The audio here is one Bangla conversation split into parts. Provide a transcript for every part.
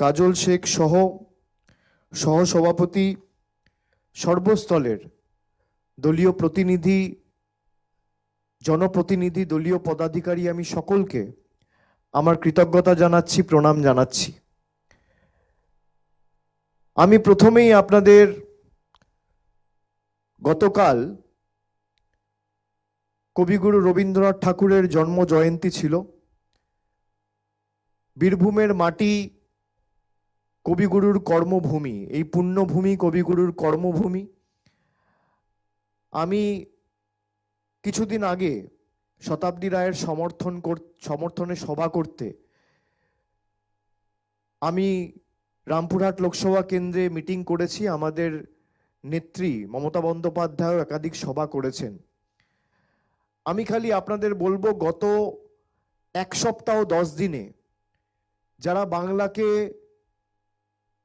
কাজল শেখ সহ সহসভাপতি সর্বস্তলের দলীয় প্রতিনিধি, জনপ্রতিনিধি, দলীয় পদাধিকারী আমি সকলকে আমার কৃতজ্ঞতা জানাচ্ছি, প্রণাম জানাচ্ছি। আমি প্রথমেই আপনাদের গতকাল কবিগুরু রবীন্দ্রনাথ ঠাকুরের জন্ম জয়ন্তী ছিল। বীরভূমের মাটি কবিগুরুর কর্মভূমি, এই পুণ্যভূমি কবিগুরুর কর্মভূমি। আমি কিছুদিন আগে শতাব্দী রায়ের সমর্থন সমর্থনে সভা করতে আমি রামপুরহাট লোকসভা কেন্দ্রে মিটিং করেছি। আমাদের নেত্রী মমতা বন্দ্যোপাধ্যায়ও একাধিক সভা করেছেন। আমি খালি আপনাদের বলব, গত এক সপ্তাহ দশ দিনে যারা বাংলাকে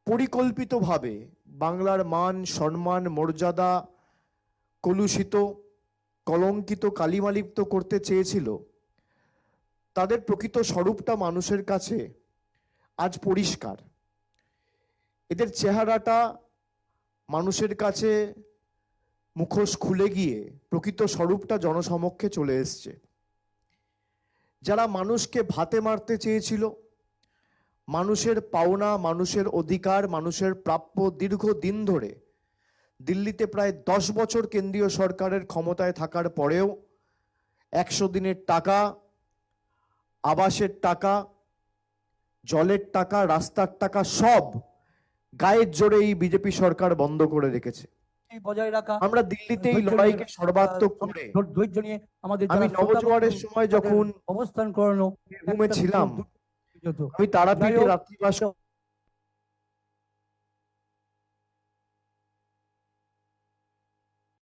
পরিকল্পিতভাবে বাংলার মান, সম্মান, মর্যাদা কলুষিত, কলঙ্কিত, কালিমালিপ্ত করতে চেয়েছিল। তাদের প্রকৃত স্বরূপটা মানুষের কাছে আজ পরিষ্কার। এদের চেহারাটা মানুষের কাছে মুখোশ খুলে গিয়ে প্রকৃত স্বরূপটা জনসমক্ষে চলে এসছে। যারা মানুষকে ভাতে মারতে চেয়েছিল মানুষের পাওনা মানুষের অধিকার মানুষের প্রাপ্য দীর্ঘ দিন ধরে দিল্লিতে প্রায় দশ বছর কেন্দ্রীয় সরকারের ক্ষমতায় থাকার পরেও একশো দিনের টাকা আবাসের টাকা জলের টাকা রাস্তার টাকা সব গায়ের জোরে এই বিজেপি সরকার বন্ধ করে রেখেছে। বজায় রাখা আমরা দিল্লিতে এই লড়াইকে সর্বাত্মক করে ধৈর্য নিয়ে আমাদের আমি নবজোয়ারের সময় যখন অবস্থান করানো ছিলাম আমি তারাপীঠে রাত্রিবাস